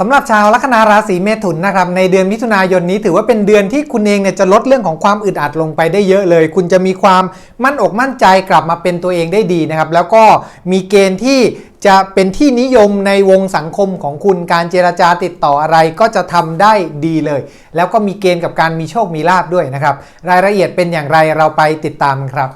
สำหรับชาวลัคนาราศีเมถุนนะครับในเดือนมิถุนายนนี้ถือว่าเป็นเดือนที่คุณเองเนี่ยจะลดเรื่องของความอึดอัดลงไปได้เยอะเลย คุณจะมีความมั่นอกมั่นใจกลับมาเป็นตัวเองได้ดีนะครับแล้วก็มีเกณฑ์ที่จะเป็นที่นิยมในวงสังคมของคุณการเจราจาติดต่ออะไรก็จะทำได้ดีเลย แล้วก็มีเกณฑ์กับการมีโชคมีลาบด้วยนะครับรายละเอียดเป็นอย่างไรเราไปติดตามกันครับ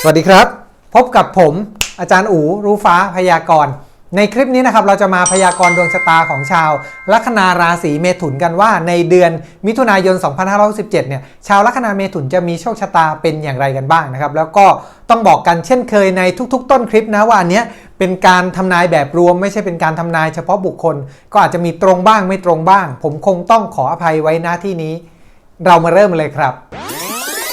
สวัสดีครับ พบกับผม อาจารย์อูรู้ฟ้าพยากรณ์ ในคลิปนี้นะครับเราจะมาพยากรณ์ดวงชะตาของชาว ลัคนาราศีเมถุนกันว่าในเดือนมิถุนายน 2567 เนี่ยชาวลัคนาเมถุนจะมีโชคชะตาเป็นอย่างไรกันบ้างนะครับ แล้วก็ต้องบอกกันเช่นเคยในทุก ๆ ต้นคลิปนะว่าอันเนี้ยเป็นการทำนายแบบรวม ไม่ใช่เป็นการทำนายเฉพาะบุคคล ก็อาจจะมีตรงบ้างไม่ตรงบ้าง ผมคงต้องขออภัยไว้หน้าที่นี้ เรามาเริ่มเลยครับ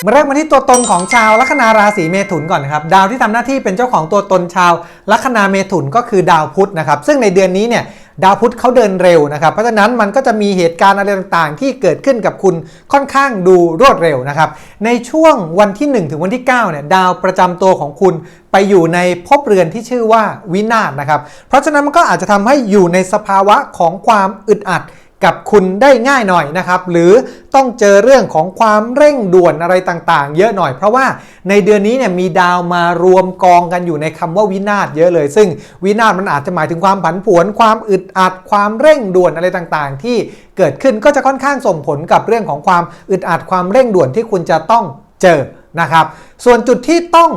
มาเริ่มมาที่ตัวตนของชาวลัคนาราศีเมถุนก่อนนะครับ ดาวที่ทำหน้าที่เป็นเจ้าของตัวตนชาวลัคนาเมถุนก็คือดาวพุธนะครับ ซึ่งในเดือนนี้เนี่ยดาวพุธเขาเดินเร็วนะครับ เพราะฉะนั้นมันก็จะมีเหตุการณ์อะไรต่างๆ ที่เกิดขึ้นกับคุณค่อนข้างดูรวดเร็วนะครับ ในช่วงวันที่ 1 ถึงวันที่9เนี่ยดาวประจำตัวของคุณไปอยู่ในภพเรือนที่ชื่อว่าวินาศนะครับ เพราะฉะนั้นมันก็อาจจะทำให้อยู่ในสภาวะของความอึดอัด กับคุณได้ง่ายหน่อยนะครับ หรือต้องเจอเรื่องของความเร่งด่วนอะไรต่างๆ เยอะหน่อย เพราะว่าในเดือนนี้เนี่ยมีดาวมารวมกองกันอยู่ในคำว่าวินาศเยอะเลย ซึ่งวินาศมันอาจจะหมายถึงความผันผวน ความอึดอัด ความเร่งด่วนอะไรต่างๆ ที่เกิดขึ้นก็จะค่อนข้างส่งผลกับเรื่องของความอึดอัดความเร่งด่วนที่คุณจะต้องเจอนะครับ ส่วนจุดที่ต้อง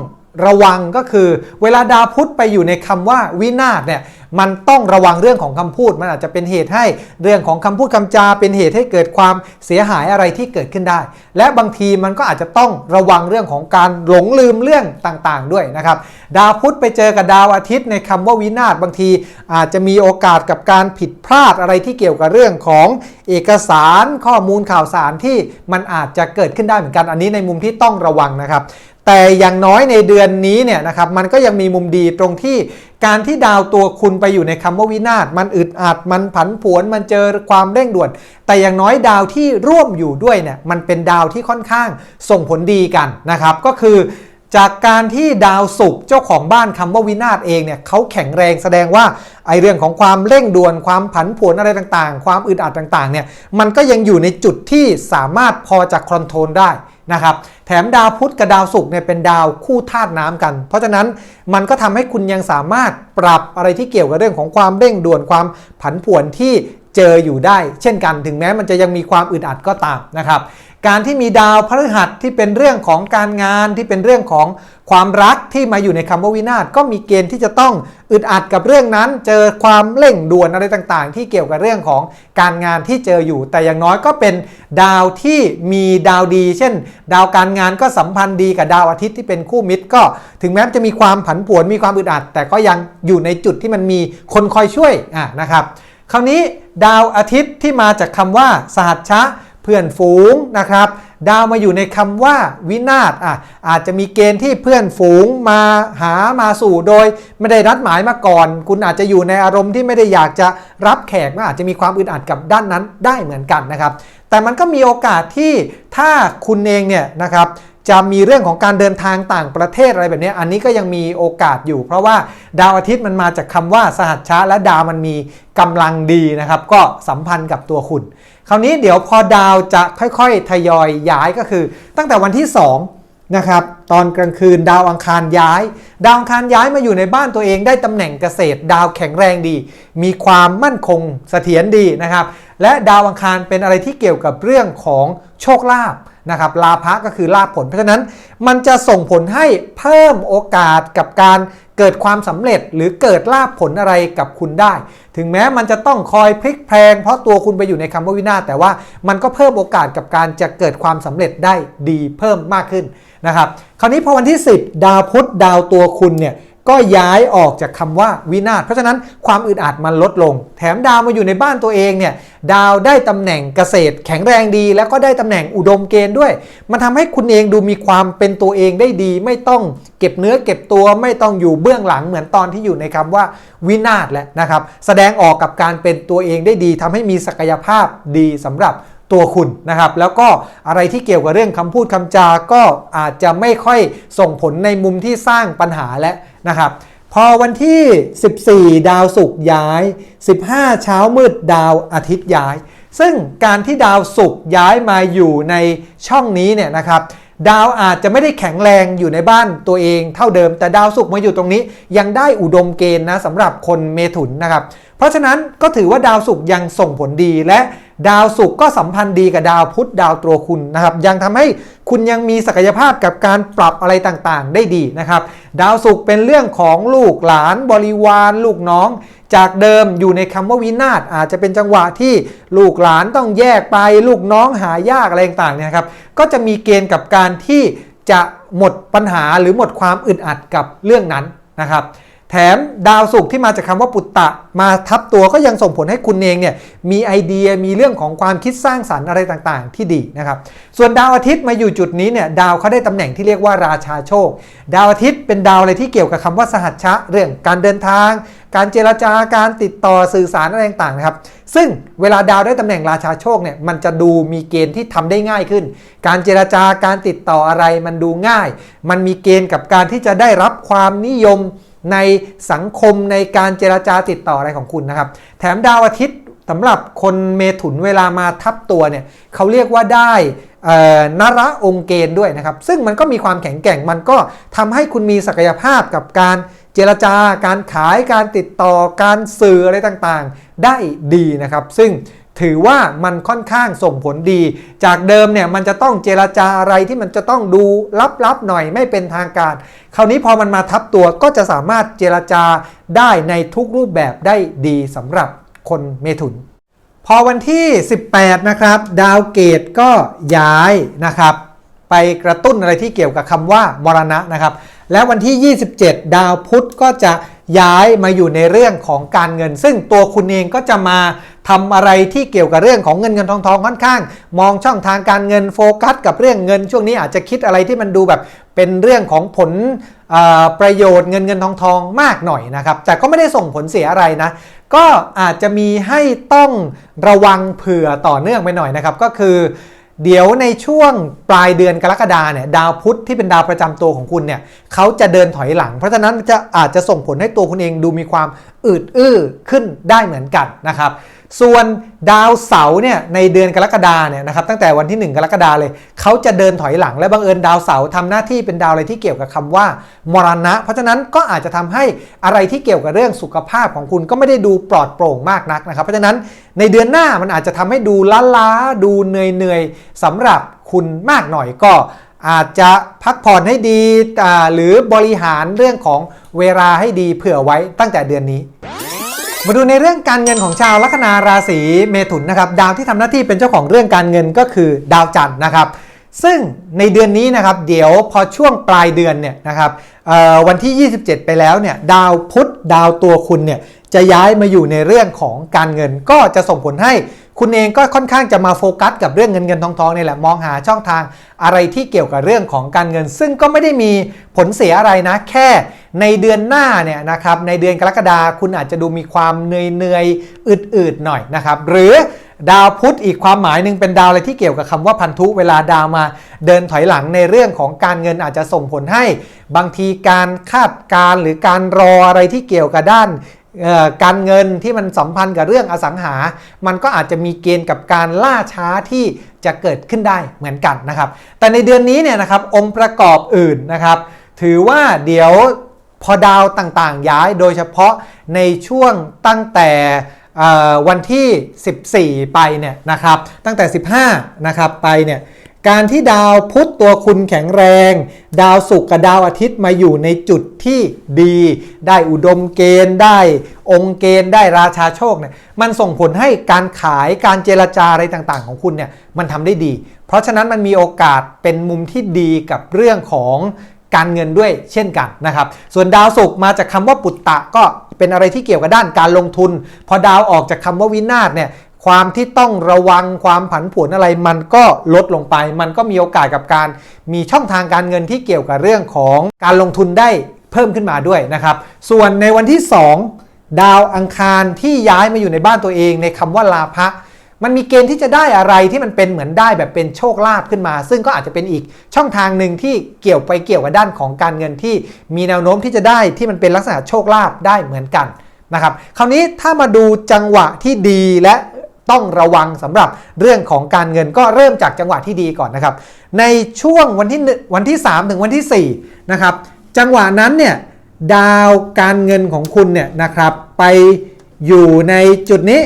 ระวังก็คือ เวลาดาวพุธไปอยู่ในคำว่าวินาศเนี่ยมันต้องระวังเรื่องของคำพูด มันอาจจะเป็นเหตุให้เรื่องของคำพูดคำจา เป็นเหตุให้เกิดความเสียหายอะไรที่เกิดขึ้นได้ และบางทีมันก็อาจจะต้องระวังเรื่องของการหลงลืมเรื่องต่างๆ ด้วยนะครับ ดาวพุธไปเจอกับดาวอาทิตย์ในคำว่าวินาศบางที อาจจะมีโอกาสกับการผิดพลาดอะไรที่เกี่ยวกับเรื่องของเอกสารข้อมูลข่าวสารที่มันอาจจะเกิดขึ้นได้เหมือนกันอันนี้ในมุมที่ต้องระวังนะครับ แต่อย่างน้อยในเดือนนี้เนี่ยนะครับมันก็ยังมีมุมดีตรงที่การที่ดาวตัวคุณไปอยู่ในคำว่าวินาศมันอึดอัดมันผันผวนมันเจอความเร่งด่วน แต่อย่างน้อยดาวที่ร่วมอยู่ด้วยเนี่ยมันเป็นดาวที่ค่อนข้างส่งผลดีกันนะครับก็คือจากการที่ดาวศุกร์เจ้าของบ้านคำว่าวินาศเองเนี่ยเขาแข็งแรงแสดงว่าไอเรื่องของความเร่งด่วนความผันผวนอะไรต่างๆ ความอึดอัดต่างๆเนี่ยมันก็ยังอยู่ในจุดที่สามารถพอจะคอนโทรลได้ นะครับแถมดาวพุธกับดาวศุกร์เนี่ยเป็นดาวคู่ธาตุน้ำกัน เพราะฉะนั้นมันก็ทำให้คุณยังสามารถปรับอะไรที่เกี่ยวกับเรื่องของความเร่งด่วนความผันผวนที่เจออยู่ได้ เช่นกันถึงแม้มันจะยังมีความอึดอัดก็ตามนะครับ การที่มีดาวพฤหัสที่เป็นเรื่องของการงานที่เป็นเรื่องของความรักที่มาอยู่ในคำว่าวินาศก็มีเกณฑ์ที่จะต้องอึดอัดกับเรื่องนั้น เจอความเร่งด่วนอะไรต่างๆ ที่เกี่ยวกับเรื่องของการงานที่เจออยู่ แต่อย่างน้อยก็เป็นดาวที่มีดาวดี เช่น ดาวการงานก็สัมพันธ์ดีกับดาวอาทิตย์ที่เป็นคู่มิตร ก็ถึงแม้จะมีความผันผวนมีความอึดอัด แต่ก็ยังอยู่ในจุดที่มันมีคนคอยช่วยอะนะครับ คราวนี้ดาวอาทิตย์ที่มาจากคำว่าสหัชชะ เพื่อนฝูงนะครับ ดาวมาอยู่ในคำว่าวินาศอะอาจจะมีเกณฑ์ที่เพื่อนฝูงมาหามาสู่โดย ไม่ได้นัดหมายมาก่อน คุณอาจจะอยู่ในอารมณ์ที่ไม่ได้อยากจะรับแขกก็อาจจะมีความอึดอัดกับด้านนั้นได้เหมือนกันนะครับ แต่มันก็มีโอกาสที่ถ้าคุณเองเนี่ยนะครับจะมีเรื่องของการเดินทางต่างประเทศอะไรแบบนี้ อันนี้ก็ยังมีโอกาสอยู่ เพราะว่าดาวอาทิตย์มันมาจากคำว่าสหัชชะและดาวมันมีกำลังดีนะครับ ก็สัมพันธ์กับตัวคุณ คราวนี้เดี๋ยวพอดาวจะค่อยๆ ทยอยยายก็คือ ตั้งแต่วันที่2นะครับตอนกลางคืนดาวอังคารย้าย ดาวอังคารย้ายมาอยู่ในบ้านตัวเองได้ตำแหน่งเกษตร ดาวแข็งแรงดี มีความมั่นคงเสถียรดีนะครับ และดาวอังคารเป็นอะไรที่เกี่ยวกับเรื่องของโชคลาภ นะครับลาภะก็คือลาภผล เพราะฉะนั้นมันจะส่งผลให้เพิ่มโอกาสกับการเกิดความสำเร็จหรือเกิดลาภผลอะไรกับคุณได้ ถึงแม้มันจะต้องคอยพลิกแพลงเพราะตัวคุณไปอยู่ในคำว่าวินาศแต่ว่ามันก็เพิ่มโอกาสกับการจะเกิดความสำเร็จได้ดีเพิ่มมากขึ้นนะครับคราวนี้พอวันที่ 10 ดาวพุธดาวตัวคุณเนี่ยก็ย้ายออกจากคำว่าวินาศเพราะฉะนั้นความอึดอัดมันลดลง แถมดาวมาอยู่ในบ้านตัวเองเนี่ย ดาวได้ตำแหน่งเกษตรแข็งแรงดี แล้วก็ได้ตำแหน่งอุดมเกณฑ์ด้วย มันทำให้คุณเองดูมีความเป็นตัวเองได้ดี ไม่ต้องเก็บเนื้อเก็บตัวไม่ต้องอยู่เบื้องหลังเหมือนตอนที่อยู่ในคำว่าวินาศแล้วนะครับ แสดงออกกับการเป็นตัวเองได้ดีทำให้มีศักยภาพดีสำหรับตัวคุณนะครับแล้วก็อะไรที่เกี่ยวกับเรื่องคำพูดคำจาก็อาจจะไม่ค่อยส่งผลในมุมที่สร้างปัญหาและนะครับ พอวันที่ 14 ดาวศุกร์ย้าย 15 เช้ามืดดาวอาทิตย์ย้าย ซึ่งการที่ดาวศุกร์ย้ายมาอยู่ในช่องนี้เนี่ยนะครับดาวอาจจะไม่ได้แข็งแรงอยู่ในบ้านตัวเองเท่าเดิม แต่ดาวศุกร์มาอยู่ตรงนี้ยังได้อุดมเกณฑ์นะสำหรับคนเมถุนนะครับ เพราะฉะนั้นก็ถือว่าดาวศุกร์ยังส่งผลดีและดาวศุกร์ก็สัมพันธ์ดีกับดาวพุธดาวตัวคุณนะครับ ยังทำให้คุณยังมีศักยภาพกับการปรับอะไรต่างๆ ได้ดีนะครับ ดาวศุกร์เป็นเรื่องของลูกหลานบริวารลูกน้อง จากเดิมอยู่ในคำว่าวินาศอาจจะเป็นจังหวะที่ลูกหลานต้องแยกไปลูกน้องหายากอะไรต่างๆเนี่ยนะครับก็จะมีเกณฑ์กับการที่จะหมดปัญหาหรือหมดความอึดอัดกับเรื่องนั้นนะครับ แถมดาวศุกร์ที่มาจากคำว่าปุตตะ มาทับตัวก็ยังส่งผลให้คุณเองเนี่ยมีไอเดียมีเรื่องของความคิดสร้างสรรค์อะไรต่างๆ ที่ดีนะครับ ส่วนดาวอาทิตย์มาอยู่จุดนี้เนี่ยดาวเขาได้ตำแหน่งที่เรียกว่าราชาโชค ดาวอาทิตย์เป็นดาวอะไรที่เกี่ยวกับคำว่าสหัชชะ เรื่องการเดินทาง การเจรจาการติดต่อสื่อสารอะไรต่างๆนะครับซึ่งเวลาดาวได้ตำแหน่งราชาโชคเนี่ยมันจะดูมีเกณฑ์ที่ทำได้ง่ายขึ้น การเจรจาการติดต่ออะไรมันดูง่าย มันมีเกณฑ์กับการที่จะได้รับความนิยม ในสังคมในการเจรจาติดต่ออะไรของคุณนะครับ แถมดาวอาทิตย์สำหรับคนเมถุนเวลามาทับตัวเนี่ยเขาเรียกว่าได้เอ่อนระองค์เกณฑ์ด้วยนะครับ ซึ่งมันก็มีความแข็งแกร่งมันก็ทำให้คุณมีศักยภาพกับการเจรจาการขายการติดต่อการสื่ออะไรต่างๆ ได้ดีนะครับ ซึ่ง ถือว่ามันค่อนข้างส่งผลดี จากเดิมเนี่ยมันจะต้องเจรจาอะไรที่มันจะต้องดูลับๆหน่อยไม่เป็นทางการ คราวนี้พอมันมาทับตัวก็จะสามารถเจรจาได้ในทุกรูปแบบได้ดีสำหรับคนเมถุน พอวันที่ 18 นะครับ ดาวเกตก็ย้ายนะครับ ไปกระตุ้นอะไรที่เกี่ยวกับคำว่ามรณะนะครับ และวันที่ 27 ดาวพุธก็จะย้ายมาอยู่ในเรื่องของการเงิน ซึ่งตัวคุณเองก็จะมา ทำอะไรที่เกี่ยวกับเรื่องของเงินเงินทองทองค่อนข้าง มองช่องทางการเงินโฟกัส กับเรื่องเงินช่วงนี้อาจจะคิดอะไรที่มันดูแบบเป็นเรื่องของผลประโยชน์เงินเงินทองทองมากหน่อยนะครับ แต่ก็ไม่ได้ส่งผลเสียอะไรนะ ก็อาจจะมีให้ต้องระวังเผื่อต่อเนื่องไปหน่อยนะครับ ก็คือ เดี๋ยวในช่วงปลายเดือนกรกฎาเนี่ยดาวพุธที่เป็นดาวประจำตัวของคุณเนี่ยเขาจะเดินถอยหลัง เพราะฉะนั้นจะอาจจะส่งผลให้ตัวคุณเองดูมีความอืดอื้อขึ้นได้เหมือนกันนะครับ ส่วนดาวเสาร์เนี่ยในเดือนกรกฎาเนี่ยนะครับตั้งแต่วันที่ 1 กรกฎาเลยเขาจะเดินถอยหลังและบังเอิญดาวเสาร์ทำหน้าที่เป็นดาวอะไรที่เกี่ยวกับคำว่ามรณะ เพราะฉะนั้นก็อาจจะทำให้อะไรที่เกี่ยวกับเรื่องสุขภาพของคุณก็ไม่ได้ดูปลอดโปร่งมากนักนะครับ เพราะฉะนั้นในเดือนหน้ามันอาจจะทำให้ดูล้าๆดูเหนื่อยๆสำหรับคุณมากหน่อยก็อาจจะพักผ่อนให้ดีหรือบริหารเรื่องของเวลาให้ดีเผื่อไว้ตั้งแต่เดือนนี้ มาดูในเรื่องการเงินของชาวลัคนาราศีเมถุนนะครับดาวที่ทำหน้าที่เป็นเจ้าของเรื่องการเงินก็คือดาวจันทร์นะครับ ซึ่งในเดือนนี้นะครับเดี๋ยวพอช่วงปลายเดือนเนี่ยนะครับวันที่ 27 ไปแล้วเนี่ยดาวพุธดาวตัวคุณเนี่ยจะย้ายมาอยู่ในเรื่องของการเงิน ก็จะส่งผลให้คุณเองก็ค่อนข้างจะมาโฟกัสกับเรื่องเงินเงินทองทองนี่แหละมองหาช่องทางอะไรที่เกี่ยวกับเรื่องของการเงิน ซึ่งก็ไม่ได้มีผลเสียอะไรนะแค่ ในเดือนหน้าเนี่ยนะครับในเดือนกรกฎาคุณอาจจะดูมีความเหนื่อยเหนื่อยๆอืดๆหน่อยนะครับ หรือดาวพุธอีกความหมายหนึ่งเป็นดาวอะไรที่เกี่ยวกับคำว่าพันธุเวลาดาวมาเดินถอยหลังในเรื่องของการเงินอาจจะส่งผลให้ บางทีการคาดการ์หรือการรออะไรที่เกี่ยวกับด้านการเงินที่มันสัมพันธ์กับเรื่องอสังหา มันก็อาจจะมีเกณฑ์กับการล่าช้าที่จะเกิดขึ้นได้เหมือนกันนะครับ แต่ในเดือนนี้เนี่ยนะครับองค์ประกอบอื่นนะครับ ถือว่าเดี๋ยว พอดาวต่างๆ ย้ายโดยเฉพาะในช่วงตั้งแต่วันที่ 14 ไปเนี่ยนะครับ ตั้งแต่ 15 นะครับไปเนี่ยการที่ดาวพุธตัวคุณแข็งแรง ดาวศุกร์กับดาวอาทิตย์มาอยู่ในจุดที่ดี ได้อุดมเกณฑ์ได้องค์เกณฑ์ได้ราชาโชคเนี่ยมันส่งผลให้การขายการเจรจาอะไรต่างๆ ของคุณเนี่ยมันทำได้ดี เพราะฉะนั้นมันมีโอกาสเป็นมุมที่ดีกับเรื่องของ การเงินด้วยเช่นกันนะครับ ส่วนดาวศุกร์มาจากคำว่าปุตตะก็เป็นอะไรที่เกี่ยวกับด้านการลงทุน พอดาวออกจากคำว่าวินาศเนี่ยความที่ต้องระวังความผันผวนอะไรมันก็ลดลงไป มันก็มีโอกาสกับการ มีช่องทางการเงินที่เกี่ยวกับเรื่องของการลงทุนได้เพิ่มขึ้นมาด้วยนะครับ ส่วนในวันที่ 2 ดาวอังคารที่ย้ายมาอยู่ในบ้านตัวเองในคำว่าลาภะ มันมีเกณฑ์ที่จะได้อะไรที่มันเป็นเหมือนได้แบบเป็นโชคลาภขึ้นมา ซึ่งก็อาจจะเป็นอีกช่องทางหนึ่งที่เกี่ยวไปเกี่ยวกับด้านของการเงินที่มีแนวโน้มที่จะได้ที่มันเป็นลักษณะโชคลาภได้เหมือนกันนะครับคราวนี้ถ้ามาดูจังหวะที่ดีและต้องระวังสำหรับเรื่องของการเงินก็เริ่มจากจังหวะที่ดีก่อนนะครับ ในช่วงวันที่วันที่ 3 ถึงวันที่4นะครับจังหวะนั้นเนี่ยดาวการเงินของคุณเนี่ยนะครับไปอยู่ในจุดนี้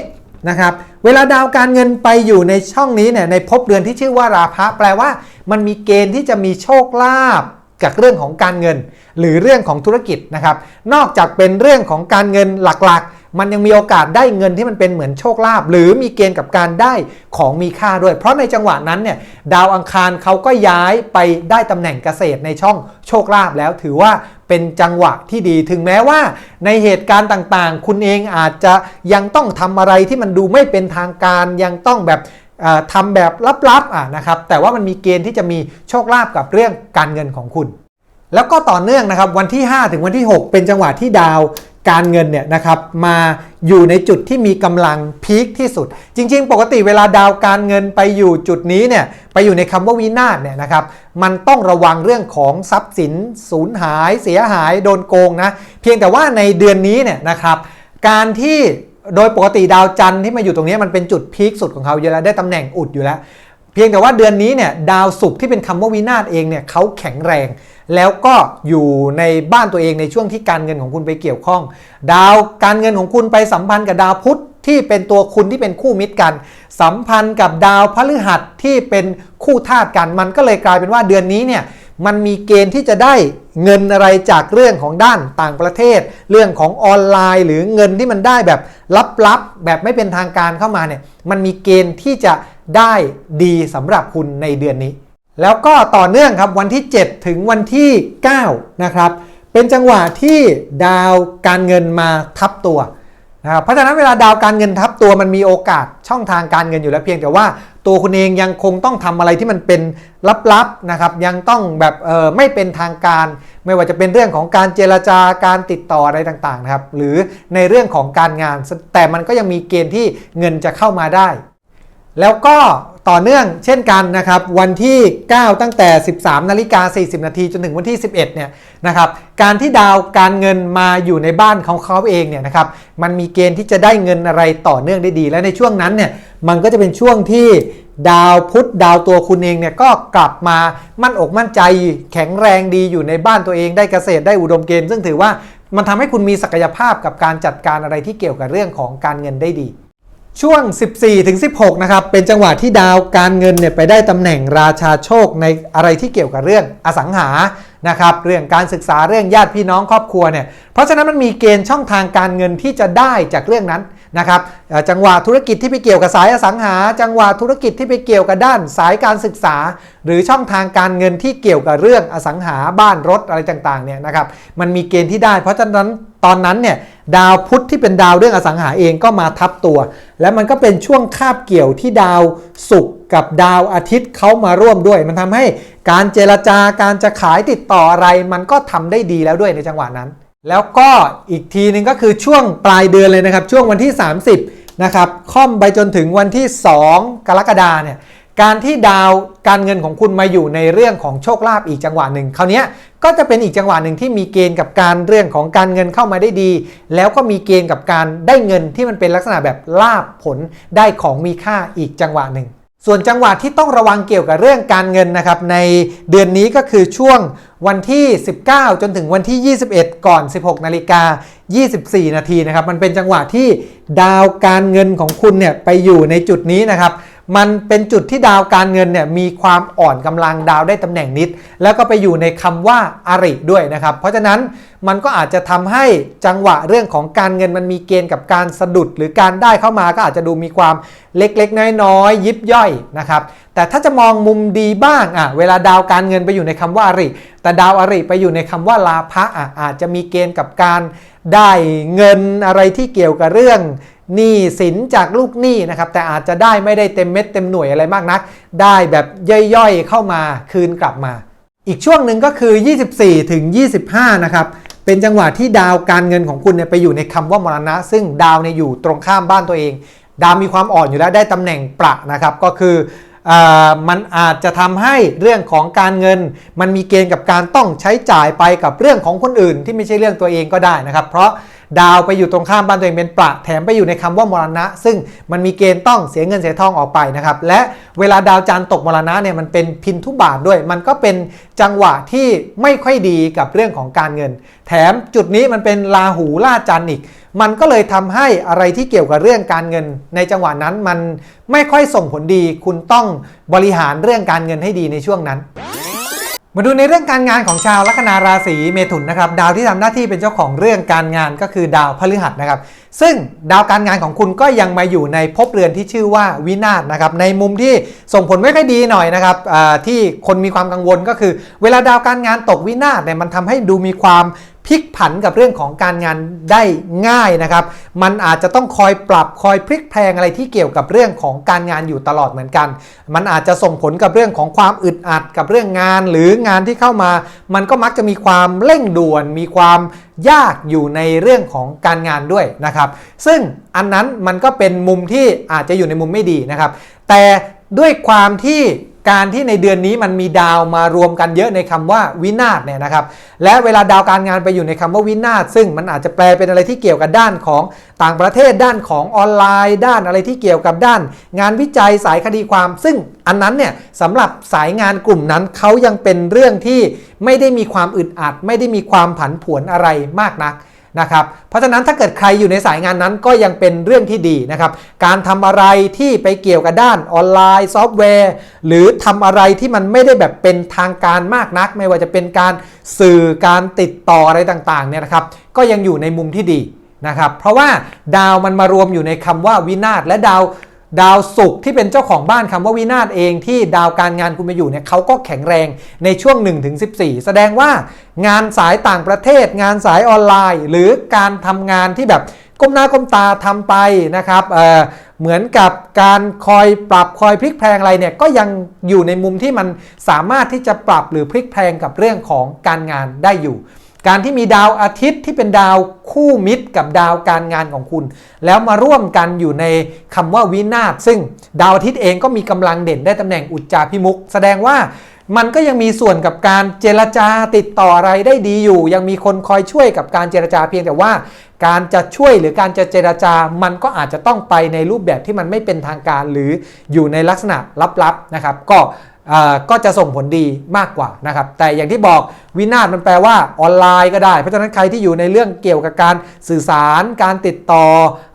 นะครับ เวลาดาวการเงินไปอยู่ในช่องนี้เนี่ยในภพเรือนที่ชื่อว่าราพะแปลว่า มันมีเกณฑ์ที่จะมีโชคลาภกับเรื่องของการเงิน หรือเรื่องของธุรกิจนะครับ นอกจากเป็นเรื่องของการเงินหลักๆ มันยังมีโอกาสได้เงินที่มันเป็นเหมือนโชคลาภหรือมีเกณฑ์กับการได้ของมีค่าด้วย เพราะในจังหวะนั้นเนี่ยดาวอังคารเขาก็ย้ายไปได้ตำแหน่งเกษตรในช่องโชคลาภแล้วถือว่าเป็นจังหวะที่ดีถึงแม้ว่า ในเหตุการณ์ต่างๆ คุณเองอาจจะยังต้องทำอะไรที่มันดูไม่เป็นทางการยังต้องแบบทำแบบลับๆะนะครับแต่ว่ามันมีเกณฑ์ที่จะมีโชคลาภกับเรื่องการเงินของคุณ แล้วก็ต่อเนื่องนะครับวันที่ 5 ถึงวันที่ 6 เป็นจังหวะที่ดาวการเงินเนี่ยนะครับมาอยู่ในจุดที่มีกำลังพีคที่สุด จริง ๆ ปกติเวลาดาวการเงินไปอยู่จุดนี้เนี่ยไปอยู่ในคำว่าวินาศเนี่ยนะครับมันต้องระวังเรื่องของทรัพย์สินสูญหาย เสียหายโดนโกงนะเพียงแต่ว่าในเดือนนี้เนี่ยนะครับการที่โดยปกติดาวจันทร์ที่มาอยู่ตรงนี้มันเป็นจุดพีคสุดของเขาอยู่แล้วได้ตำแหน่งอุดอยู่แล้ว เพียงแต่ว่าเดือนนี้เนี่ยดาวศุกร์ที่เป็นคำว่าวินาศเองเนี่ยเขาแข็งแรง แล้วก็อยู่ในบ้านตัวเองในช่วงที่การเงินของคุณไปเกี่ยวข้อง ดาวการเงินของคุณไปสัมพันธ์กับดาวพุธที่เป็นตัวคุณที่เป็นคู่มิตรกัน สัมพันธ์กับดาวพฤหัสที่เป็นคู่ธาตุกันมันก็เลยกลายเป็นว่าเดือนนี้เนี่ยมันมีเกณฑ์ที่จะได้เงินอะไรจากเรื่องของด้านต่างประเทศ เรื่องของออนไลน์ หรือเงินที่มันได้แบบลับๆแบบไม่เป็นทางการเข้ามาเนี่ยมันมีเกณฑ์ที่จะได้ดีสำหรับคุณในเดือนนี้ แล้วก็ต่อเนื่องครับวันที่ 7 ถึงวันที่ 9 นะครับ เป็นจังหวะที่ดาวการเงินมาทับตัวนะครับเพราะฉะนั้นเวลาดาวการเงินทับตัวมันมีโอกาสช่องทางการเงินอยู่แล้วเพียงแต่ว่าตัวคุณเองยังคงต้องทำอะไรที่มันเป็นลับๆนะครับยังต้องแบบเออไม่เป็นทางการ ไม่ว่าจะเป็นเรื่องของการเจรจาการติดต่ออะไรต่างๆนะครับหรือในเรื่องของการงานแต่มันก็ยังมีเกณฑ์ที่เงินจะเข้ามาได้ แล้วก็ต่อเนื่องเช่นกันนะครับวันที่ 9 ตั้งแต่ 13นาฬิกา40 นาทีจนถึงวันที่ 11เนี่ยนะครับการที่ดาวการเงินมาอยู่ในบ้านของเขาเองเนี่ยนะครับมันมีเกณฑ์ที่จะได้เงินอะไรต่อเนื่องได้ดี และในช่วงนั้นเนี่ยมันก็จะเป็นช่วงที่ดาวพุธดาวตัวคุณเองเนี่ยก็กลับมามั่นอกมั่นใจ แข็งแรงดีอยู่ในบ้านตัวเองได้เกษตรได้อุดมเกณฑ์ซึ่งถือว่ามันทำให้คุณมีศักยภาพกับการจัดการอะไรที่เกี่ยวกับเรื่องของการเงินได้ดี ช่วง 14ถึง16 นะครับ เป็นจังหวะที่ดาวการเงินเนี่ยไปได้ตำแหน่งราชาโชคในอะไรที่เกี่ยวกับเรื่องอสังหา นะครับ เรื่องการศึกษาเรื่องญาติพี่น้องครอบครัวเนี่ย เพราะฉะนั้นมันมีเกณฑ์ช่องทางการเงินที่จะได้จากเรื่องนั้น นะครับจังหวะธุรกิจที่ไปเกี่ยวกับสายอสังหา จังหวะธุรกิจที่ไปเกี่ยวกับด้านสายการศึกษา หรือช่องทางการเงินที่เกี่ยวกับเรื่องอสังหาบ้านรถอะไรต่างๆเนี่ยนะครับมันมีเกณฑ์ที่ได้ เพราะฉะนั้นตอนนั้นเนี่ยดาวพุธที่เป็นดาวเรื่องอสังหาเองก็มาทับตัว และมันก็เป็นช่วงคาบเกี่ยวที่ดาวศุกร์กับดาวอาทิตย์เขามาร่วมด้วย มันทำให้การเจรจาการจะขายติดต่ออะไร มันก็ทำได้ดีแล้วด้วยในจังหวะนั้น แล้วก็อีกทีหนึงก็คือช่วงปลายเดือนเลยนะครับ ช่วงวันที่ 30 นะครับค่อมไปจนถึงวันที่ 2 กรกฎาเนี่ยการที่ดาวการเงินของคุณมาอยู่ในเรื่องของโชคลาภอีกจังหวะหนึ่งคราวนี้ก็จะเป็นอีกจังหวะหนึ่งที่มีเกณฑ์กับการเรื่องของการเงินเข้ามาได้ดี แล้วก็มีเกณฑ์กับการได้เงินที่มันเป็นลักษณะแบบลาบผลได้ของมีค่าอีกจังหวะหนึ่ง ส่วนจังหวะที่ต้องระวังเกี่ยวกับเรื่องการเงินนะครับในเดือนนี้ก็คือช่วงวันที่ 19 จนถึงวันที่ 21 ก่อน 16 นาฬิกา 24 นาทีนะครับมันเป็นจังหวะที่ดาวการเงินของคุณเนี่ยไปอยู่ในจุดนี้นะครับ มันเป็นจุดที่ดาวการเงินเนี่ยมีความอ่อนกำลังดาวได้ตำแหน่งนิด แล้วก็ไปอยู่ในคำว่าอาริด้วยนะครับ เพราะฉะนั้นมันก็อาจจะทำให้จังหวะเรื่องของการเงินมันมีเกณฑ์กับการสะดุด หรือการได้เข้ามาก็อาจจะดูมีความเล็กๆ น้อยๆยิบย่อยนะครับแต่ถ้าจะมองมุมดีบ้างอะเวลาดาวการเงินไปอยู่ในคำว่าอาริ แต่ดาวอาริไปอยู่ในคำว่าลาภะอะอาจจะมีเกณฑ์กับการได้เงินอะไรที่เกี่ยวกับเรื่อง หนี้สินจากลูกหนี้นะครับ แต่อาจจะได้ไม่ได้เต็มเม็ดเต็มหน่วยอะไรมากนัก ได้แบบย่อยๆเข้ามาคืนกลับมา อีกช่วงหนึ่งก็คือ 24 ถึง 25 นะครับเป็นจังหวะที่ดาวการเงินของคุณเนี่ยไปอยู่ในคำว่ามรณะ ซึ่งดาวเนี่ยอยู่ตรงข้ามบ้านตัวเอง ดาวมีความอ่อนอยู่แล้วได้ตำแหน่งประนะครับ ก็คือออมันอาจจะทำให้เรื่องของการเงิน มันมีเกณฑ์กับการต้องใช้จ่ายไปกับเรื่องของคนอื่นที่ไม่ใช่เรื่องตัวเองก็ได้นะครับ เพราะ ดาวไปอยู่ตรงข้ามบ้านตัวเองเป็นประแถมไปอยู่ในคำว่ามรณะ ซึ่งมันมีเกณฑ์ต้องเสียเงินเสียทองออกไปนะครับและเวลาดาวจันทร์ตกมรณะเนี่ยมันเป็นพินทุบาทด้วย มันก็เป็นจังหวะที่ไม่ค่อยดีกับเรื่องของการเงิน แถมจุดนี้มันเป็นราหูล่าจันทร์อีกมันก็เลยทำให้อะไรที่เกี่ยวกับเรื่องการเงิน ในจังหวะนั้นมันไม่ค่อยส่งผลดี คุณต้องบริหารเรื่องการเงินให้ดีในช่วงนั้น มาดูในเรื่องการงานของชาวลัคนาราศีเมถุนนะครับดาวที่ทำหน้าที่เป็นเจ้าของเรื่องการงานก็คือดาวพฤหัสนะครับ ซึ่งดาวการงานของคุณก็ยังมาอยู่ในภพเรือนที่ชื่อว่าวินาศนะครับในมุมที่ส่งผลไม่ค่อยดีหน่อยนะครับที่คนมีความกังวลก็คือ เวลาดาวการงานตกวินาศเนี่ยมันทำให้ดูมีความ พลิกผันกับเรื่องของการงานได้ง่ายนะครับ มันอาจจะต้องคอยปรับคอยพลิกแพลงอะไรที่เกี่ยวกับเรื่องของการงานอยู่ตลอดเหมือนกัน มันอาจจะส่งผลกับเรื่องของความอึดอัดกับเรื่องงาน หรืองานที่เข้ามา มันก็มักจะมีความเร่งด่วน มีความยากอยู่ในเรื่องของการงานด้วยนะครับ ซึ่งอันนั้นมันก็เป็นมุมที่อาจจะอยู่ในมุมไม่ดีนะครับ แต่ด้วยความที่ การที่ในเดือนนี้มันมีดาวมารวมกันเยอะในคำว่าวินาศเนี่ยนะครับ และเวลาดาวการงานไปอยู่ในคำว่าวินาศซึ่งมันอาจจะแปลเป็นอะไรที่เกี่ยวกับด้านของต่างประเทศด้านของออนไลน์ ด้านอะไรที่เกี่ยวกับด้าน งานวิจัยสายคดีความ ซึ่งอันนั้นเนี่ยสำหรับสายงานกลุ่มนั้นเขายังเป็นเรื่องที่ไม่ได้มีความอึดอัด ไม่ได้มีความผันผวนอะไรมากนัก นะครับ เพราะฉะนั้นถ้าเกิดใครอยู่ในสายงานนั้นก็ยังเป็นเรื่องที่ดีนะครับ การทำอะไรที่ไปเกี่ยวกับด้านออนไลน์ซอฟต์แวร์ หรือทำอะไรที่มันไม่ได้แบบเป็นทางการมากนัก ไม่ว่าจะเป็นการสื่อการติดต่ออะไรต่างๆเนี่ยนะครับ ก็ยังอยู่ในมุมที่ดีนะครับ เพราะว่าดาวมันมารวมอยู่ในคำว่าวินาศและดาว ดาวศุกร์ที่เป็นเจ้าของบ้านคำว่าวินาศเองที่ดาวการงานคุณมาอยู่เนี่ยเขาก็แข็งแรงในช่วง 1-14 แสดงว่างานสายต่างประเทศ งานสายออนไลน์ หรือการทำงานที่แบบก้มหน้าก้มตาทำไปนะครับเเหมือนกับการคอยปรับคอยพลิกแพลงอะไรเนี่ยก็ยังอยู่ในมุมที่มันสามารถที่จะปรับหรือพลิกแพลงกับเรื่องของการงานได้อยู่ การที่มีดาวอาทิตย์ที่เป็นดาวคู่มิตรกับดาวการงานของคุณ แล้วมาร่วมกันอยู่ในคำว่าวินาศซึ่งดาวอาทิตย์เองก็มีกำลังเด่นได้ตำแหน่งอุจจาพิมุก แสดงว่ามันก็ยังมีส่วนกับการเจรจาติดต่ออะไรได้ดีอยู่ ยังมีคนคอยช่วยกับการเจรจาเพียงแต่ว่า การจะช่วยหรือการจะเจรจา มันก็อาจจะต้องไปในรูปแบบที่มันไม่เป็นทางการหรืออยู่ในลักษณะลับๆนะครับ ก็ ก็จะส่งผลดีมากกว่านะครับ แต่อย่างที่บอกวินาศมันแปลว่าออนไลน์ก็ได้ เพราะฉะนั้นใครที่อยู่ในเรื่องเกี่ยวกับการสื่อสาร การติดต่อ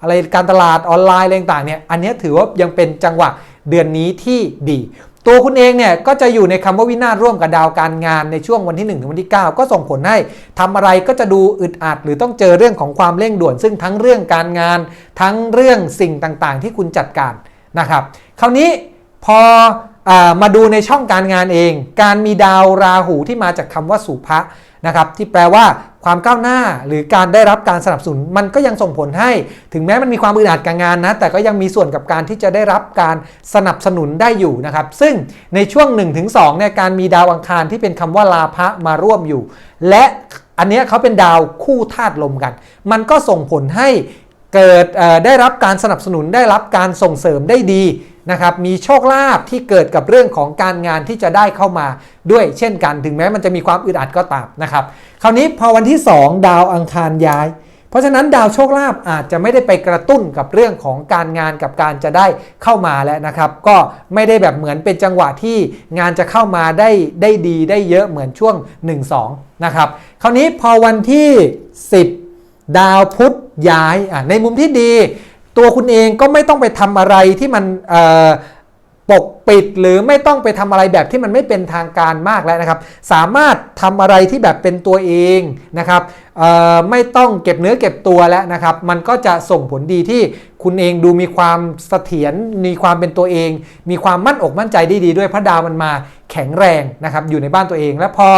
อะไรการตลาดออนไลน์อะไรต่างเนี่ย อันนี้ถือว่ายังเป็นจังหวะเดือนนี้ที่ดี ตัวคุณเองเนี่ยก็จะอยู่ในคำว่าวินาศร่วมกับดาวการงานในช่วงวันที่ 1 ถึงวันที่ 9 ก็ส่งผลให้ทำอะไรก็จะดูอึดอัดหรือต้องเจอเรื่องของความเร่งด่วน ซึ่งทั้งเรื่องการงาน ทั้งเรื่องสิ่งต่างๆ ที่คุณจัดการนะครับ คราวนี้พอ มาดูในช่องการงานเอง การมีดาวราหูที่มาจากคำว่าสุภะนะครับที่แปลว่าความก้าวหน้าหรือการได้รับการสนับสนุน มันก็ยังส่งผลให้ถึงแม้มันมีความอึดอัดการงานนะ แต่ก็ยังมีส่วนกับการที่จะได้รับการสนับสนุนได้อยู่นะครับ ซึ่งในช่วง 1-2เนี่ยการมีดาวอังคารที่เป็นคำว่าลาภะมาร่วมอยู่ และอันนี้เขาเป็นดาวคู่ธาตุลมกัน มันก็ส่งผลให้เกิดได้รับการสนับสนุนได้รับการส่งเสริมได้ดี นะครับมีโชคลาภที่เกิดกับเรื่องของการงานที่จะได้เข้ามาด้วยเช่นกันถึงแม้มันจะมีความอึดอัดก็ตามนะครับคราวนี้พอวันที่ 2 ดาวอังคารย้าย เพราะฉะนั้นดาวโชคลาภอาจจะไม่ได้ไปกระตุ้นกับเรื่องของการงานกับการจะได้เข้ามาแล้วนะครับ ก็ไม่ได้แบบเหมือนเป็นจังหวะที่งานจะเข้ามาได้ได้ดีได้เยอะเหมือนช่วง 1-2นะครับคราวนี้พอวันที่ 10 ดาวพุธย้ายในมุมที่ดี ตัวคุณเองก็ไม่ต้องไปทำอะไรที่มันปกปิดหรือไม่ต้องไปทำอะไรแบบที่มันไม่เป็นทางการมากแล้วนะครับ สามารถทำอะไรที่แบบเป็นตัวเองนะครับไม่ต้องเก็บเนื้อเก็บตัวแล้วนะครับ มันก็จะส่งผลดีที่คุณเองดูมีความเสถียรมีความเป็นตัวเอง มีความมั่นอกมั่นใจได้ดีด้วยพระดาวมันมาแข็งแรงนะครับอยู่ในบ้านตัวเอง แล้วพอ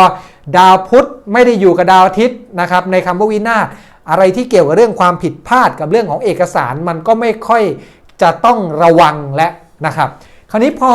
ดาวพุธไม่ได้อยู่กับดาวอาทิตย์นะครับในคำว่าวินาศ อะไรที่เกี่ยวกับเรื่องความผิดพลาดกับเรื่องของเอกสารมันก็ไม่ค่อยจะต้องระวังและนะครับ คราวนี้พอ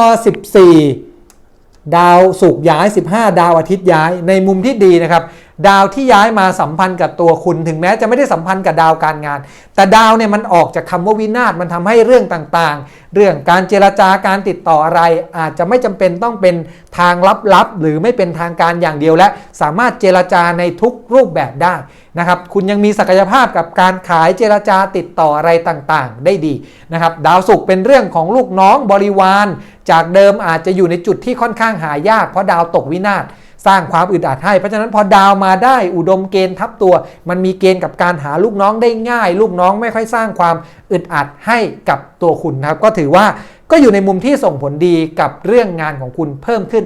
14 ดาวสุกย้าย 15 ดาวอาทิตย์ย้ายในมุมที่ดีนะครับ ดาวที่ย้ายมาสัมพันธ์กับตัวคุณถึงแม้จะไม่ได้สัมพันธ์กับดาวการงาน แต่ดาวเนี่ยมันออกจากคำว่าวินาศมันทำให้เรื่องต่างๆ เรื่องการเจรจาการติดต่ออะไร อาจจะไม่จำเป็นต้องเป็นทางลับๆหรือไม่เป็นทางการอย่างเดียวและ สามารถเจรจาในทุกรูปแบบได้นะครับคุณยังมีศักยภาพกับการขายเจรจาติดต่ออะไรต่างๆ ได้ดีนะครับดาวศุกร์เป็นเรื่องของลูกน้องบริวาร จากเดิมอาจจะอยู่ในจุดที่ค่อนข้างหายากเพราะดาวตกวินาศ สร้างความอึดอัดให้ เพราะฉะนั้นพอดาวมาได้อุดมเกณฑ์ทับตัว มันมีเกณฑ์กับการหาลูกน้องได้ง่าย ลูกน้องไม่ค่อยสร้างความอึดอัดให้กับตัวคุณนะครับก็ถือว่าก็อยู่ในมุมที่ส่งผลดีกับเรื่องงานของคุณเพิ่มขึ้น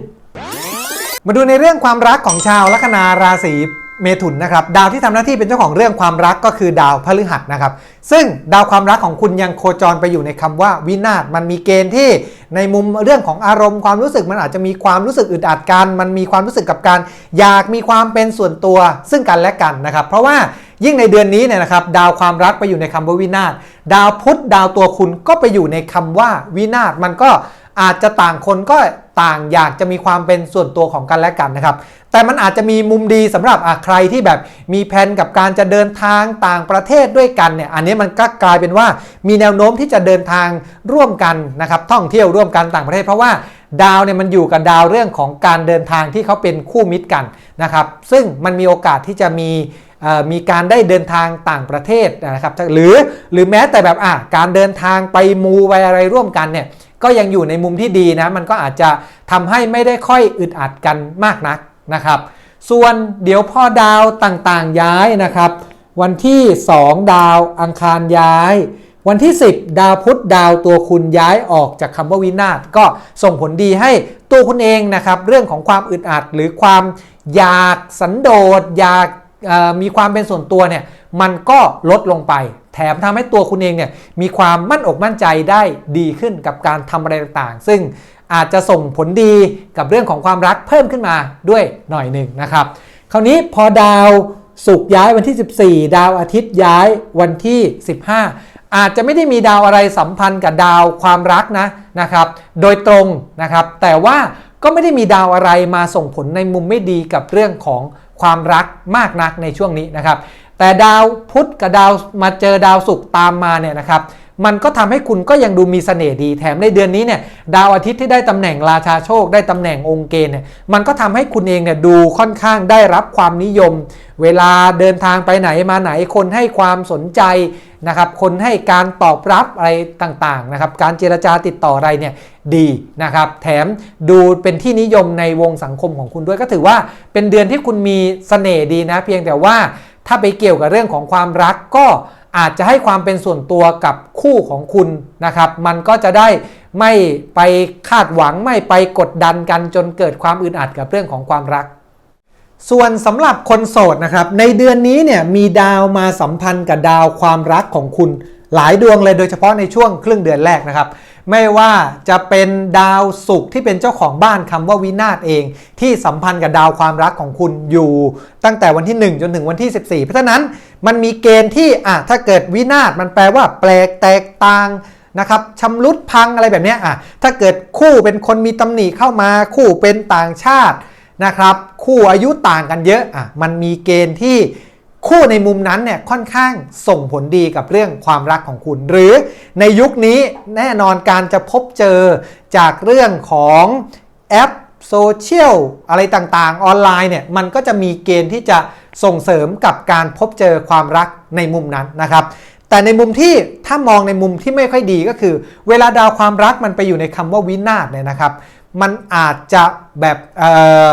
มาดูในเรื่องความรักของชาวลัคนาราศีเมถุนนะครับดาวที่ทำหน้าที่เป็นเจ้าของเรื่องความรักก็คือดาวพฤหัสนะครับซึ่งดาวความรักของคุณยังโคจรไปอยู่ในคำว่าวินาศมันมีเกณฑ์ที่ในมุมเรื่องของอารมณ์ความรู้สึกมันอาจจะมีความรู้สึกอึดอัดกันมันมีความรู้สึกกับการ อยากมีความเป็นส่วนตัวซึ่งกันและกันนะครับ เพราะว่ายิ่งในเดือนนี้เนี่ยนะครับดาวความรักไปอยู่ในคำว่าวินาศดาวพุธดาวตัวคุณก็ไปอยู่ในคำว่าวินาศมันก็ อาจจะต่างคนก็ต่างอยากจะมีความเป็นส่วนตัวของกันและกันนะครับ แต่มันอาจจะมีมุมดีสำหรับใครที่แบบมีแผนกับการจะเดินทางต่างประเทศด้วยกันเนี่ย อันนี้มันก็กลายเป็นว่ามีแนวโน้มที่จะเดินทางร่วมกันนะครับ ท่องเที่ยวร่วมกันต่างประเทศ เพราะว่าดาวเนี่ยมันอยู่กับดาวเรื่องของการเดินทางที่เขาเป็นคู่มิตรกันนะครับ ซึ่งมันมีโอกาสที่จะมีมีการได้เดินทางต่างประเทศนะครับ หรือหรือแม้แต่แบบอะการเดินทางไปมูไปอะไรร่วมกันเนี่ย ก็ยังอยู่ในมุมที่ดีนะ มันก็อาจจะทำให้ไม่ได้ค่อยอึดอัดกันมากนักนะครับ ส่วนเดี๋ยวพอดาวต่างๆย้ายนะครับ วันที่ 2 ดาวอังคารย้าย วันที่ 10 ดาวพุธดาวตัวคุณย้ายออกจากคำว่าวินาศก็ส่งผลดีให้ตัวคุณเองนะครับ เรื่องของความอึดอัดหรือความอยากสันโดษอยากมีความเป็นส่วนตัวเนี่ย มันก็ลดลงไป แถมทำให้ตัวคุณเองเนี่ยมีความมั่นอกมั่นใจได้ดีขึ้นกับการทำอะไรต่างๆ ซึ่งอาจจะส่งผลดีกับเรื่องของความรักเพิ่มขึ้นมาด้วยหน่อยหนึ่งนะครับ คราวนี้พอดาวสุกย้ายวันที่ 14 ดาวอาทิตย์ย้ายวันที่ 15 อาจจะไม่ได้มีดาวอะไรสัมพันธ์กับดาวความรักนะนะครับ โดยตรงนะครับ แต่ว่าก็ไม่ได้มีดาวอะไรมาส่งผลในมุมไม่ดีกับเรื่องของความรักมากนักในช่วงนี้นะครับ แต่ดาวพุธกับดาวมาเจอดาวศุกร์ตามมาเนี่ยนะครับมันก็ทำให้คุณก็ยังดูมีเสน่ห์ดีแถมในเดือนนี้เนี่ยดาวอาทิตย์ที่ได้ตำแหน่งราชาโชค ได้ตำแหน่งองค์เกณฑ์เนี่ยมันก็ทำให้คุณเองเนี่ยดูค่อนข้างได้รับความนิยม เวลาเดินทางไปไหนมาไหนคนให้ความสนใจนะครับคนให้การตอบรับอะไรต่างๆนะครับการเจรจาติดต่ออะไรเนี่ยดีนะครับแถมดูเป็นที่นิยมในวงสังคมของคุณด้วยก็ถือว่าเป็นเดือนที่คุณมีเสน่ห์ดีนะ เพียงแต่ว่า ถ้าไปเกี่ยวกับเรื่องของความรักก็อาจจะให้ความเป็นส่วนตัวกับคู่ของคุณนะครับ มันก็จะได้ไม่ไปคาดหวังไม่ไปกดดันกันจนเกิดความอึดอัดกับเรื่องของความรัก ส่วนสำหรับคนโสดนะครับ ในเดือนนี้เนี่ยมีดาวมาสัมพันธ์กับดาวความรักของคุณ หลายดวงเลยโดยเฉพาะในช่วงครึ่งเดือนแรกนะครับ ไม่ว่าจะเป็นดาวศุกร์ที่เป็นเจ้าของบ้านคำว่าวินาศเอง ที่สัมพันธ์กับดาวความรักของคุณอยู่ ตั้งแต่วันที่ 1 จนถึงวันที่ 14 เพราะฉะนั้นมันมีเกณฑ์ที่อะถ้าเกิดวินาศมันแปลว่าแปลกแตกต่างนะครับชำรุดพังอะไรแบบนี้อะถ้าเกิดคู่เป็นคนมีตำหนิเข้ามาคู่เป็นต่างชาตินะครับคู่อายุต่างกันเยอะอะมันมีเกณฑ์ที่ คู่ในมุมนั้นเนี่ยค่อนข้างส่งผลดีกับเรื่องความรักของคุณ หรือในยุคนี้แน่นอนการจะพบเจอจากเรื่องของแอปโซเชียลอะไรต่างๆ ออนไลน์เนี่ยมันก็จะมีเกณฑ์ที่จะส่งเสริมกับการพบเจอความรักในมุมนั้นนะครับแต่ในมุมที่ถ้ามองในมุมที่ไม่ค่อยดีก็คือ เวลาดาวความรักมันไปอยู่ในคำว่าวินาศเนี่ยนะครับ มันอาจจะแบบเอ่อ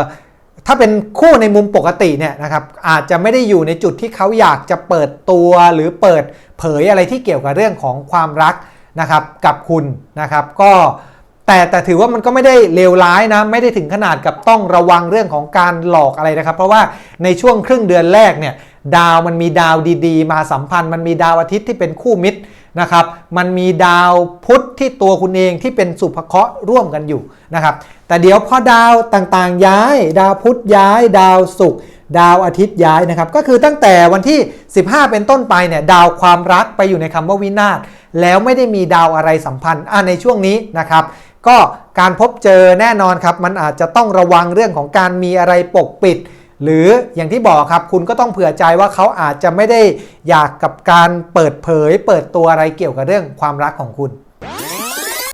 ถ้าเป็นคู่ในมุมปกติเนี่ยนะครับอาจจะไม่ได้อยู่ในจุดที่เขาอยากจะเปิดตัวหรือเปิดเผยอะไรที่เกี่ยวกับเรื่องของความรักนะครับกับคุณนะครับ ก็แต่แต่ถือว่ามันก็ไม่ได้เลวร้ายนะไม่ได้ถึงขนาดกับต้องระวังเรื่องของการหลอกอะไรนะครับ เพราะว่าในช่วงครึ่งเดือนแรกเนี่ยดาวมันมีดาวดีๆ มาสัมพันธ์ มันมีดาวอาทิตย์ที่เป็นคู่มิตร นะครับ มันมีดาวพุธที่ตัวคุณเองที่เป็นสุภเคราะห์ร่วมกันอยู่นะครับ แต่เดี๋ยวพอดาวต่างๆ ย้าย ดาวพุธย้าย ดาวศุกร์ดาวอาทิตย์ย้ายนะครับ ก็คือตั้งแต่วันที่ 15 เป็นต้นไปเนี่ยดาวความรักไปอยู่ในคำว่าวินาศแล้วไม่ได้มีดาวอะไรสัมพันธ์ในช่วงนี้นะครับ ก็การพบเจอแน่นอนครับ มันอาจจะต้องระวังเรื่องของการมีอะไรปกปิด หรืออย่างที่บอกครับคุณก็ต้องเผื่อใจว่าเขาอาจจะไม่ได้อยากกับการเปิดเผย เปิดตัวอะไรเกี่ยวกับเรื่องความรักของคุณ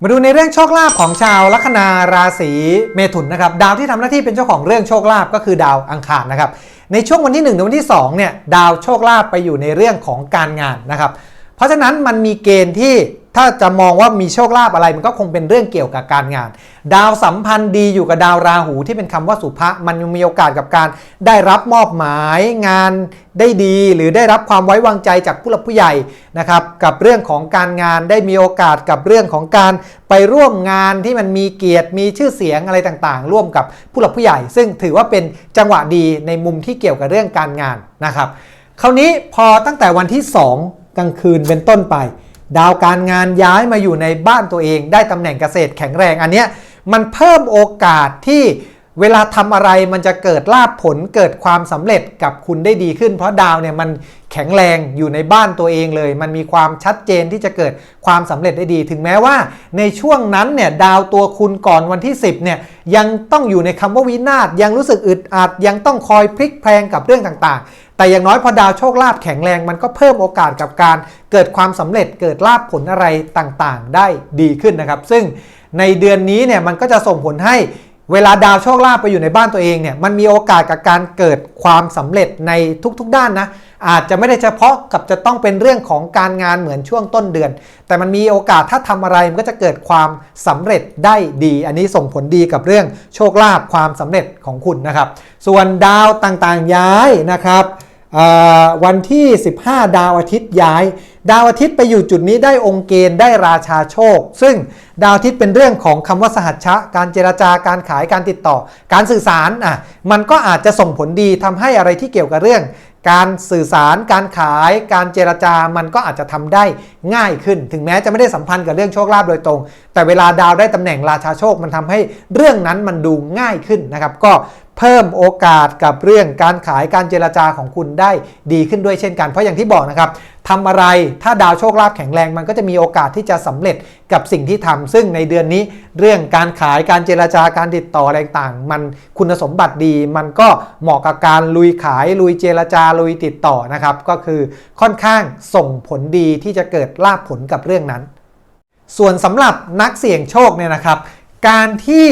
มาดูในเรื่องโชคลาภของชาวลัคนาราศีเมถุนนะครับดาวที่ทำหน้าที่เป็นเจ้าของเรื่องโชคลาภก็คือดาวอังคารนะครับในช่วงวันที่1ถึงวันที่2เนี่ยดาวโชคลาภไปอยู่ในเรื่องของการงานนะครับเพราะฉะนั้นมันมีเกณฑ์ที่ ถ้าจะมองว่ามีโชคลาภอะไรมันก็คงเป็นเรื่องเกี่ยวกับการงาน ดาวสัมพันธ์ดีอยู่กับดาวราหูที่เป็นคำว่าสุภะมันยังมีโอกาสกับการได้รับมอบหมายงานได้ดี หรือได้รับความไว้วางใจจากผู้หลักผู้ใหญ่นะครับกับเรื่องของการงานได้มีโอกาสกับเรื่องของการไปร่วมงานที่มันมีเกียรติมีชื่อเสียงอะไรต่างๆ ร่วมกับผู้หลักผู้ใหญ่ ซึ่งถือว่าเป็นจังหวะดีในมุมที่เกี่ยวกับเรื่องการงานนะครับคราวนี้พอตั้งแต่วันที่ 2 กลางคืนเป็นต้นไป ดาวการงานย้ายมาอยู่ในบ้านตัวเอง ได้ตำแหน่งเกษตรแข็งแรงอันเนี้ยมันเพิ่มโอกาสที่ เวลาทำอะไรมันจะเกิดลาภผลเกิดความสำเร็จกับคุณได้ดีขึ้น เพราะดาวเนี่ยมันแข็งแรงอยู่ในบ้านตัวเองเลย มันมีความชัดเจนที่จะเกิดความสำเร็จได้ดี ถึงแม้ว่า ในช่วงนั้นเนี่ยดาวตัวคุณก่อนวันที่ 10เนี่ยยังต้องอยู่ในคำว่าวินาศยังรู้สึกอึดอัดยังต้องคอยพลิกแพลงกับเรื่องต่างๆ แต่อย่างน้อยพอดาวโชคลาภแข็งแรง มันก็เพิ่มโอกาสกับการเกิดความสำเร็จเกิดลาภผลอะไรต่างๆ ได้ดีขึ้นนะครับ ซึ่งในเดือนนี้เนี่ยมันก็จะส่งผลให้ เวลาดาวโชคลาภไปอยู่ในบ้านตัวเองเนี่ยมันมีโอกาสกับการเกิดความสำเร็จในทุกๆด้านนะอาจจะไม่ได้เฉพาะกับจะต้องเป็นเรื่องของการงานเหมือนช่วงต้นเดือน แต่มันมีโอกาสถ้าทำอะไรมันก็จะเกิดความสำเร็จได้ดี อันนี้ส่งผลดีกับเรื่องโชคลาภความสำเร็จของคุณนะครับ ส่วนดาวต่างๆย้ายนะครับวันที่ 15 ดาวอาทิตย์ย้าย ดาวอาทิตย์ไปอยู่จุดนี้ได้องค์เกณฑ์ได้ราชาโชค ซึ่งดาวอาทิตย์เป็นเรื่องของคำว่าสหัชชะ การเจราจาการขายการติดต่อ การสื่อสารอะมันก็อาจจะส่งผลดีทำให้อะไรที่เกี่ยวกับเรื่อง การสื่อสาร การขาย การเจรจามันก็อาจจะทำได้ง่ายขึ้น ถึงแม้จะไม่ได้สัมพันธ์กับเรื่องโชคลาภโดยตรง แต่เวลาดาวได้ตำแหน่งราชาโชคมันทำให้เรื่องนั้นมันดูง่ายขึ้นนะครับก็ เพิ่มโอกาสกับเรื่องการขายการเจรจาของคุณได้ดีขึ้นด้วยเช่นกันเพราะอย่างที่บอกนะครับทำอะไรถ้าดาวโชคลาภแข็งแรงมันก็จะมีโอกาสที่จะสำเร็จกับสิ่งที่ทำซึ่งในเดือนนี้เรื่องการขายการเจรจาการติดต่ออะไรต่าง มันคุณสมบัติดี มันก็เหมาะกับการลุยขายลุยเจรจาลุยติดต่อนะครับ ก็คือค่อนข้างส่งผลดีที่จะเกิดลาภผลกับเรื่องนั้น ส่วนสำหรับนักเสี่ยงโชคเนี่ยนะครับ การที่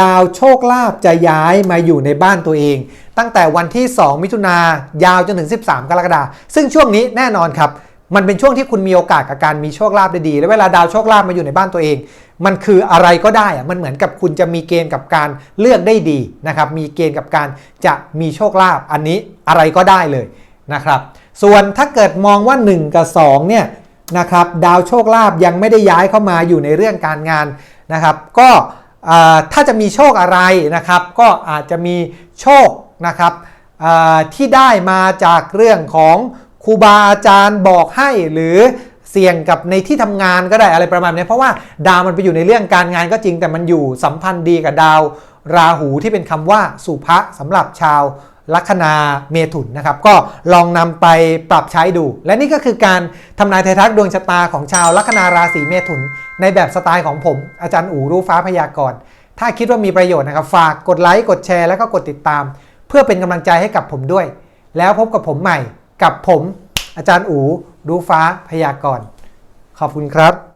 ดาวโชคลาภจะย้ายมาอยู่ในบ้านตัวเอง ตั้งแต่วันที่ 2 มิถุนายาวจนถึง 13 กรกฎาคมซึ่งช่วงนี้แน่นอนครับ มันเป็นช่วงที่คุณมีโอกาสกับการมีโชคลาภได้ดี และเวลาดาวโชคลาภมาอยู่ในบ้านตัวเอง มันคืออะไรก็ได้อะมันเหมือนกับคุณจะมีเกณฑ์กับการเลือกได้ดีนะครับมีเกณฑ์กับการจะมีโชคลาภอันนี้อะไรก็ได้เลยนะครับส่วนถ้าเกิดมองว่า 1 กับ 2 เนี่ย นะครับดาวโชคลาภยังไม่ได้ย้ายเข้ามาอยู่ในเรื่องการงานนะครับ ก็ถ้าจะมีโชคอะไรนะครับ ก็อาจจะมีโชคนะครับที่ได้มาจากเรื่องของครูบาอาจารย์บอกให้หรือเสี่ยงกับในที่ทำงานก็ได้อะไรประมาณนี้เพราะว่าดาวมันไปอยู่ในเรื่องการงานก็จริงแต่มันอยู่สัมพันธ์ดีกับดาวราหูที่เป็นคำว่าสุภะสำหรับชาว ลัคนาเมถุนนะครับ ก็ลองนำไปปรับใช้ดู และนี่ก็คือการทำนายไทยทักดวงชะตาของชาวลัคนาราศีเมถุน ในแบบสไตล์ของผม อาจารย์อู๋รู้ฟ้าพยากรณ์ถ้าคิดว่ามีประโยชน์นะครับ ฝากกดไลค์กดแชร์แล้วก็กดติดตาม เพื่อเป็นกำลังใจให้กับผมด้วย แล้วพบกับผมใหม่กับผม อาจารย์อู๋รู้ฟ้าพยากรณ์ขอบคุณครับ